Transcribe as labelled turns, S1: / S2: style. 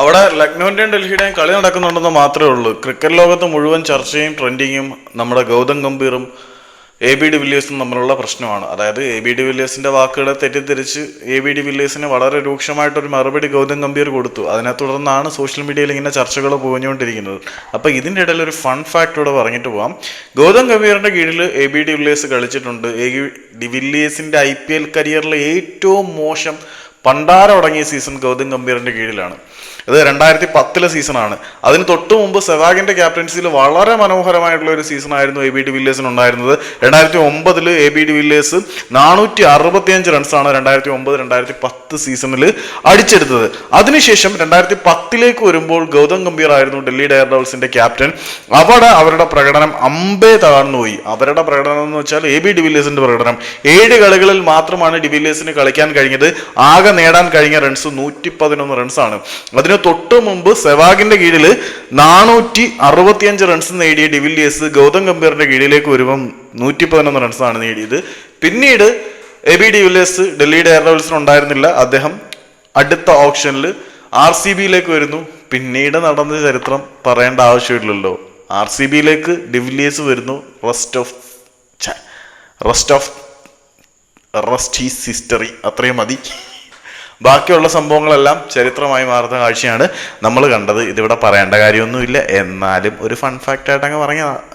S1: അവിടെ ലക്നൌവിന്റെയും ഡൽഹിയുടെയും കളി നടക്കുന്നുണ്ടെന്ന് മാത്രമേ ഉള്ളൂ. ക്രിക്കറ്റ് ലോകത്ത് മുഴുവൻ ചർച്ചയും ട്രെൻഡിങ്ങും നമ്മുടെ ഗൗതം ഗംഭീറും എ ബി ഡി വില്ലേഴ്സും തമ്മിലുള്ള പ്രശ്നമാണ്. അതായത് എ ബി ഡി വില്ലേഴ്സിന്റെ വാക്കുകളെ തെറ്റിദ്ധരിച്ച് എ ബി ഡി വില്ലേഴ്സിന് വളരെ രൂക്ഷമായിട്ടൊരു മറുപടി ഗൗതം ഗംഭീർ കൊടുത്തു. അതിനെ തുടർന്നാണ് സോഷ്യൽ മീഡിയയിൽ ഇങ്ങനെ ചർച്ചകൾ പോഞ്ഞുകൊണ്ടിരിക്കുന്നത് അപ്പോൾ ഇതിന്റെ ഇടയിൽ ഒരു ഫൺ ഫാക്ട് ഇവിടെ പറഞ്ഞിട്ട് പോവാം. ഗൗതം ഗംഭീറിന്റെ കീഴിൽ എ ബി ഡി വില്ലേഴ്സ് കളിച്ചിട്ടുണ്ട്. എ ഡി വില്ലേഴ്സിന്റെ ഐ പി എൽ കരിയറിലെ ഏറ്റവും മോശം പണ്ടാരം തുടങ്ങിയ സീസൺ ഗൗതം ഗംഭീറിന്റെ കീഴിലാണ്. അത് രണ്ടായിരത്തി പത്തിലെ സീസണാണ് അതിന് തൊട്ട് മുമ്പ് സെവാഗിന്റെ ക്യാപ്റ്റൻസിയിൽ വളരെ മനോഹരമായിട്ടുള്ള ഒരു സീസൺ ആയിരുന്നു എ ബി ഡി വില്ലേഴ്സിന് ഉണ്ടായിരുന്നത്. രണ്ടായിരത്തി ഒമ്പതിൽ എ ബി ഡി വില്ലേഴ്സ് നാനൂറ്റി അറുപത്തിയഞ്ച് റൺസാണ് രണ്ടായിരത്തി ഒമ്പത് രണ്ടായിരത്തി പത്ത് സീസണിൽ അടിച്ചെടുത്തത്. അതിനുശേഷം രണ്ടായിരത്തി പത്തിലേക്ക് വരുമ്പോൾ ഗൗതം ഗംഭീർ ആയിരുന്നു ഡൽഹി ഡയർ ഡബിൾസിന്റെ ക്യാപ്റ്റൻ അവിടെ അവരുടെ പ്രകടനം അമ്പേ താഴ്ന്നു പോയി. അവരുടെ പ്രകടനം എന്ന് വെച്ചാൽ എ ബി വില്ലേഴ്സിന്റെ പ്രകടനം. ഏഴ് കളികളിൽ മാത്രമാണ് ഡി ഡിവില്ലേഴ്സിന് കളിക്കാൻ കഴിഞ്ഞത്. ആകെ നേടാൻ കഴിഞ്ഞ റൺസ് നൂറ്റി പതിനൊന്ന് റൺസാണ് അതിന് തൊട്ടു മുമ്പ് സെവാഗിന്റെ കീഴിൽ നാനൂറ്റി അറുപത്തിയഞ്ച് റൺസ് നേടിയ ഡിവില്ലിയേഴ്സ് ഗൗതം ഗംഭീറിന്റെ കീഴിലേക്ക് വരുമ്പം നൂറ്റി പതിനൊന്ന് റൺസാണ് നേടിയത്. പിന്നീട് A B de Villiers Delhi Dyer ഡബിൾസിന് ഉണ്ടായിരുന്നില്ല. അദ്ദേഹം അടുത്ത ഓപ്ഷനിൽ ആർ സി ബിയിലേക്ക് വരുന്നു. പിന്നീട് നടന്ന ചരിത്രം പറയേണ്ട ആവശ്യമില്ലല്ലോ. ആർ സി ബിയിലേക്ക് ഡിവില്ലിയേഴ്സ് വരുന്നു. Rest of rest of rest he's history അത്രയും മതി. ബാക്കിയുള്ള സംഭവങ്ങളെല്ലാം ചരിത്രമായി മാറുന്ന കാഴ്ചയാണ് നമ്മൾ കണ്ടത്. ഇതിവിടെ പറയേണ്ട കാര്യമൊന്നുമില്ല. എന്നാലും ഒരു ഫൺ ഫാക്റ്റ് അങ്ങ് പറഞ്ഞതാണ്